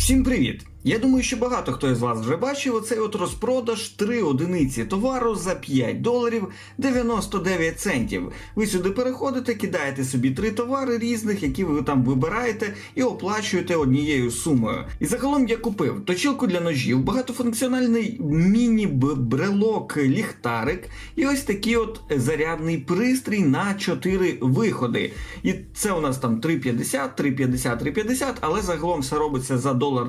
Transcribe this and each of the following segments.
Всім привіт! Я думаю, що багато хто із вас вже бачив оцей от розпродаж 3 одиниці товару за 5 доларів 99 центів. Ви сюди переходите, кидаєте собі три товари різних, які ви там вибираєте, і оплачуєте однією сумою. І загалом я купив точилку для ножів, багатофункціональний міні-брелок ліхтарик, і ось такий от зарядний пристрій на 4 виходи. І це у нас там 3,50, 3,50, 3,50, але загалом все робиться за долар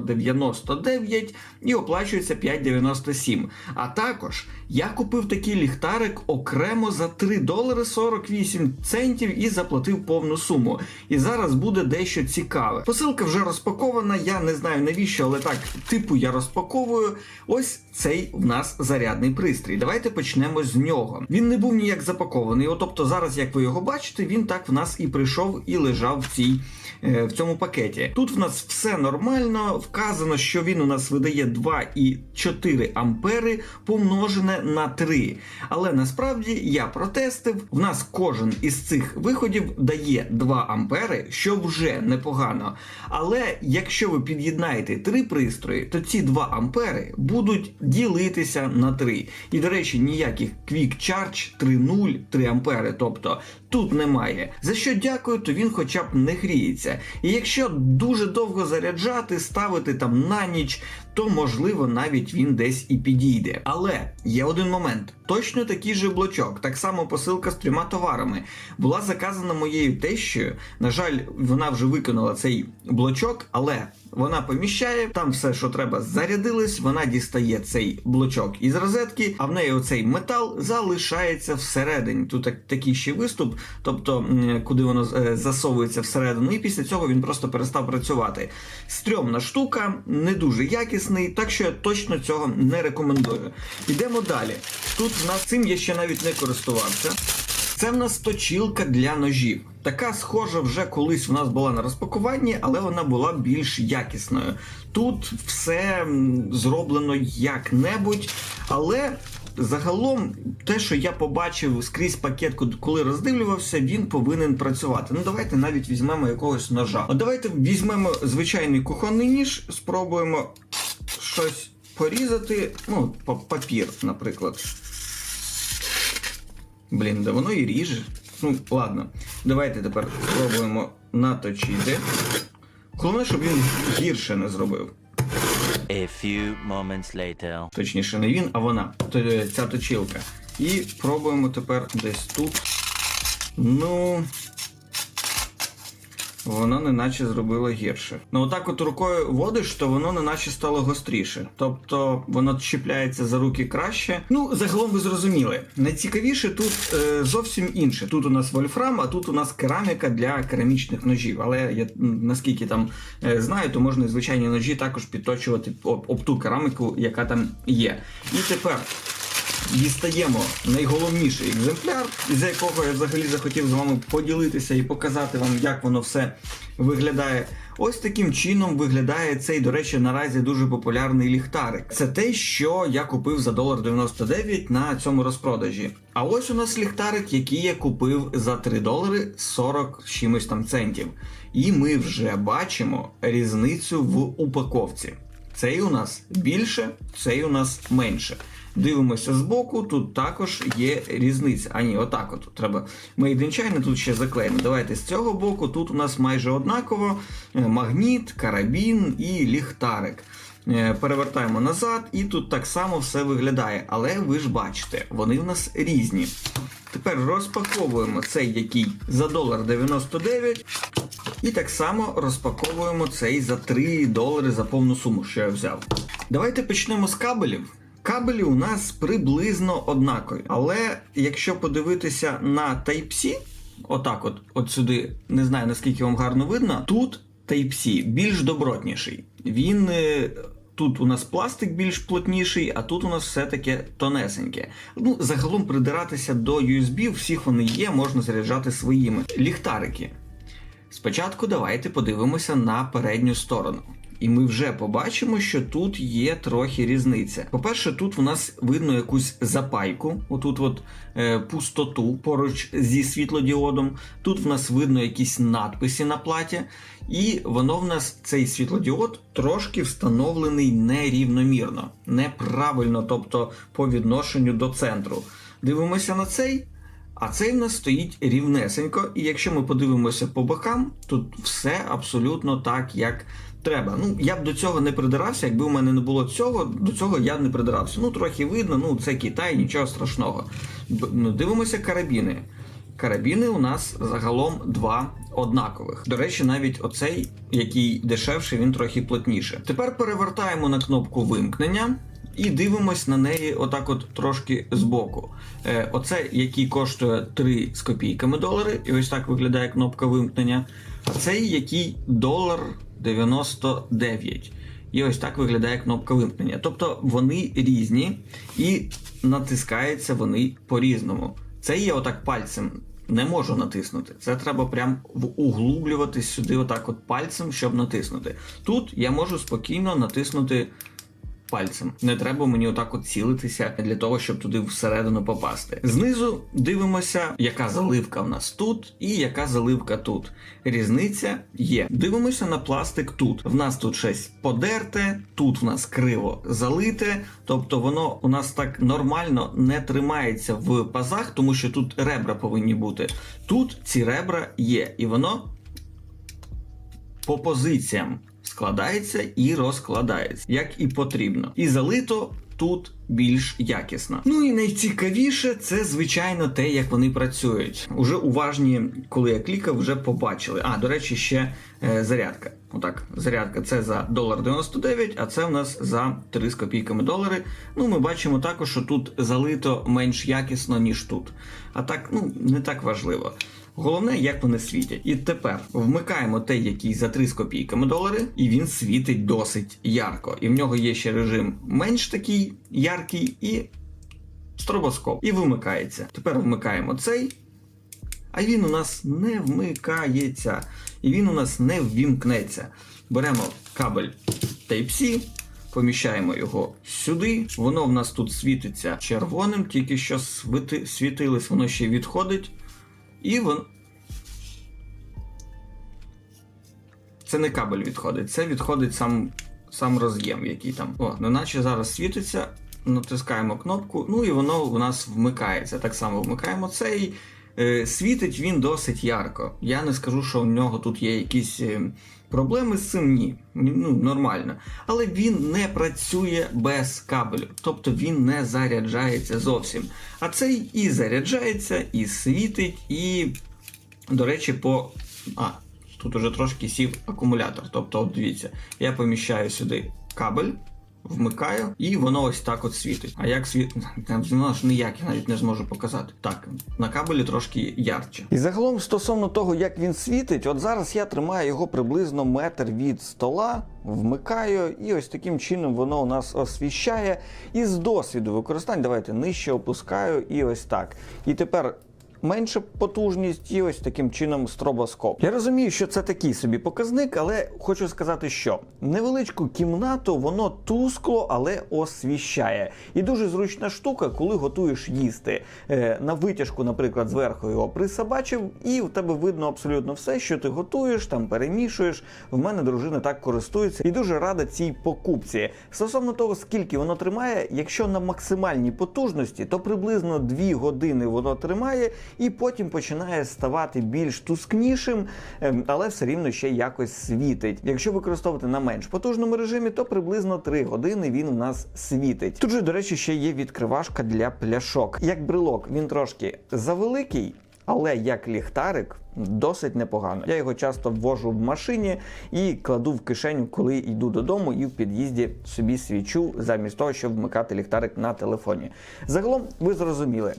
99 і оплачується 5,97. А також я купив такий ліхтарик окремо за 3 долари 48 центів і заплатив повну суму. І зараз буде дещо цікаве. Посилка вже розпакована, я не знаю навіщо, але так, типу я розпаковую. Ось цей в нас зарядний пристрій. Давайте почнемо з нього. Він не був ніяк запакований. От, тобто зараз, як ви його бачите, він так в нас і прийшов і лежав в цій. е, В цьому пакеті тут в нас все нормально. Вказано, що він у нас видає 2,4 ампери помножене на 3. Але насправді я протестив. В нас кожен із цих виходів дає 2 ампери, що вже непогано. Але якщо ви під'єднаєте три пристрої, то ці 2 ампери будуть ділитися на 3. І до речі, ніяких Quick Charge 3.0 3 ампери. Тобто тут немає. За що дякую, то він хоча б не гріється. І якщо дуже довго заряджати, ставити там на ніч, то можливо навіть він десь і підійде. Але є один момент: точно такий же блочок, так само посилка з трьома товарами, була заказана моєю тещою. На жаль, вона вже виконала цей блочок, але вона поміщає там все, що треба, зарядилось. Вона дістає цей блочок із розетки, а в неї оцей метал залишається всередині. Тут так, такий ще виступ, тобто куди воно е, засовується всередину, і після цього він просто перестав працювати. Стрьомна штука, не дуже якісний, так що я точно цього не рекомендую. Йдемо далі. Тут в нас цим я ще навіть не користувався. Це в нас точілка для ножів. Така схожа вже колись у нас була на розпакуванні, але вона була більш якісною. Тут все зроблено як-небудь, але загалом те, що я побачив скрізь пакет, коли роздивлювався, він повинен працювати. Ну давайте навіть візьмемо якогось ножа. От давайте візьмемо звичайний кухонний ніж, спробуємо щось порізати. Ну, папір, наприклад. Блін, да воно і ріже. Ну, ладно. Давайте тепер спробуємо наточити. Головне, щоб він гірше не зробив. A few moments later. Точніше, не він, а вона. Ця точилка. І пробуємо тепер десь тут. Ну. Воно неначе зробило гірше. Ну, отак от рукою водиш, то воно неначе стало гостріше. Тобто воно чіпляється за руки краще. Ну, загалом ви зрозуміли. Найцікавіше тут е, зовсім інше. Тут у нас вольфрам, а тут у нас кераміка для керамічних ножів. Але я наскільки там е, знаю, то можна і звичайні ножі також підточувати об, об ту кераміку, яка там є. І тепер дістаємо найголовніший екземпляр, за якого я взагалі захотів з вами поділитися і показати вам, як воно все виглядає. Ось таким чином виглядає цей, до речі, наразі дуже популярний ліхтарик. Це те, що я купив за долар 99 на цьому розпродажі. А ось у нас ліхтарик, який я купив за 3 долари 40 чимось там центів. І ми вже бачимо різницю в упаковці. Цей у нас більше, цей у нас менше. Дивимося збоку, тут також є різниця. А ні, отак от треба. In China тут ще заклеїмо. Давайте з цього боку. Тут у нас майже однаково е, магніт, карабін і ліхтарик. Е, Перевертаємо назад, і тут так само все виглядає. Але ви ж бачите, вони в нас різні. Тепер розпаковуємо цей, який за долар 99. І так само розпаковуємо цей за 3 долари за повну суму, що я взяв. Давайте почнемо з кабелів. Кабелі у нас приблизно однакові. Але якщо подивитися на Type-C, отак от, от сюди, не знаю наскільки вам гарно видно, тут Type-C більш добротніший. Він. е, Тут у нас пластик більш плотніший, а тут у нас все таке тонесеньке. Ну, загалом придиратися до USB, всіх вони є, можна заряджати своїми. Ліхтарики. Спочатку давайте подивимося на передню сторону. І ми вже побачимо, що тут є трохи різниця. По-перше, тут в нас видно якусь запайку, отут от е, пустоту поруч зі світлодіодом. Тут в нас видно якісь надписи на платі, і воно в нас цей світлодіод трошки встановлений нерівномірно, неправильно, тобто по відношенню до центру. Дивимося на цей. А цей в нас стоїть рівнесенько, і якщо ми подивимося по бокам, тут все абсолютно так, як треба. Ну, я б до цього не придирався, якби у мене не було цього, до цього я б не придирався. Ну, трохи видно, ну це Китай, нічого страшного. Ну, Дивимося карабіни. Карабіни у нас загалом два однакових. До речі, навіть оцей, який дешевший, він трохи плотніше. Тепер перевертаємо на кнопку вимкнення. І дивимось на неї отак от трошки збоку. Е, оце, який коштує 3 з копійками долари, і ось так виглядає кнопка вимкнення. А цей, який долар 99. І ось так виглядає кнопка вимкнення. Тобто вони різні і натискаються вони по-різному. Це я отак пальцем не можу натиснути. Це треба прям углублюватись сюди, отак от пальцем, щоб натиснути. Тут я можу спокійно натиснути пальцем. Не треба мені отак от цілитися для того, щоб туди всередину попасти. Знизу дивимося, яка заливка в нас тут і яка заливка тут. Різниця є. Дивимося на пластик тут. В нас тут щось подерте, тут в нас криво залите, тобто воно у нас так нормально не тримається в пазах, тому що тут ребра повинні бути. Тут ці ребра є, і воно по позиціям складається і розкладається, як і потрібно. І залито тут більш якісно. Ну і найцікавіше це, звичайно, те, як вони працюють. Уже уважні, коли я клікав, вже побачили. А, до речі, ще е, зарядка. Отак, зарядка це за долар 99, а це в нас за 3 з копійками долари. Ну, ми бачимо також, що тут залито менш якісно, ніж тут. А так, ну, не так важливо. Головне, як вони світять. І тепер вмикаємо той, який за 3 з копійками долари, і він світить досить ярко. І в нього є ще режим менш такий яркий і стробоскоп. І вимикається. Тепер вмикаємо цей. А він у нас не вмикається. І він у нас не ввімкнеться. Беремо кабель Type-C, поміщаємо його сюди. Воно в нас тут світиться червоним, тільки що світи, світилось, воно ще відходить. І вон. Це не кабель відходить, це відходить сам, сам роз'єм, який там. О, неначе зараз світиться, натискаємо кнопку, ну і воно у нас вмикається. Так само вмикаємо цей. Е, світить він досить ярко. Я не скажу, що у нього тут є якісь е, проблеми з цим, ні. Ну, нормально. Але він не працює без кабелю, тобто він не заряджається зовсім. А цей і заряджається, і світить, і, до речі, по. А, тут уже трошки сів акумулятор. Тобто, от дивіться, я поміщаю сюди кабель. Вмикаю, і воно ось так от світить. А як світ воно ж ніяк, я навіть не зможу показати. Так, на кабелі трошки ярче. І загалом стосовно того, як він світить, от зараз я тримаю його приблизно метр від стола, вмикаю, і ось таким чином воно у нас освіщає. І з досвіду використання, давайте нижче опускаю, і ось так. І тепер. Менша потужність і ось таким чином стробоскоп. Я розумію, що це такий собі показник, але хочу сказати, що невеличку кімнату воно тускло, але освіщає. І дуже зручна штука, коли готуєш їсти. Е, на витяжку, наприклад, зверху його присобачив, і в тебе видно абсолютно все, що ти готуєш, там перемішуєш. В мене дружина так користується і дуже рада цій покупці. Стосовно того, скільки воно тримає, якщо на максимальній потужності, то приблизно 2 години воно тримає, і потім починає ставати більш тускнішим, ем, але все рівно ще якось світить. Якщо використовувати на менш потужному режимі, то приблизно 3 години він у нас світить. Тут же, до речі, ще є відкривашка для пляшок. Як брелок, він трошки завеликий. Але як ліхтарик досить непогано. Я його часто ввожу в машині і кладу в кишеню, коли йду додому, і в під'їзді собі свічу, замість того, щоб вмикати ліхтарик на телефоні. Загалом, ви зрозуміли,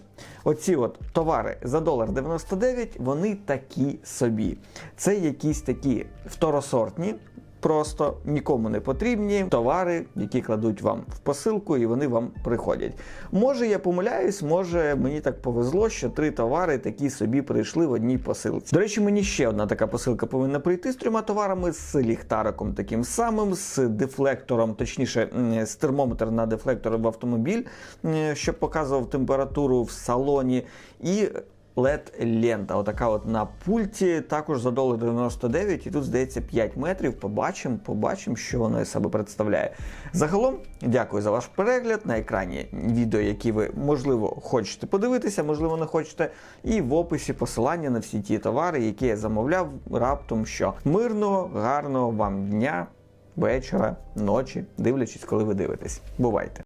оці от товари за долар 99, вони такі собі. Це якісь такі второсортні. Просто нікому не потрібні товари, які кладуть вам в посилку, і вони вам приходять. Може, я помиляюсь, може мені так повезло, що три товари такі собі прийшли в одній посилці. До речі, мені ще одна така посилка повинна прийти з трьома товарами з ліхтариком таким самим, з дефлектором, точніше, з термометр на дефлектор в автомобіль, щоб показував температуру в салоні. І LED-лента, отака от на пульті, також за долар 99, і тут здається 5 метрів. Побачимо, побачимо, що воно із себе представляє. Загалом, дякую за ваш перегляд. На екрані відео, які ви можливо хочете подивитися, можливо, не хочете. І в описі посилання на всі ті товари, які я замовляв раптом. Що мирного, гарного вам дня, вечора, ночі, дивлячись, коли ви дивитесь. Бувайте!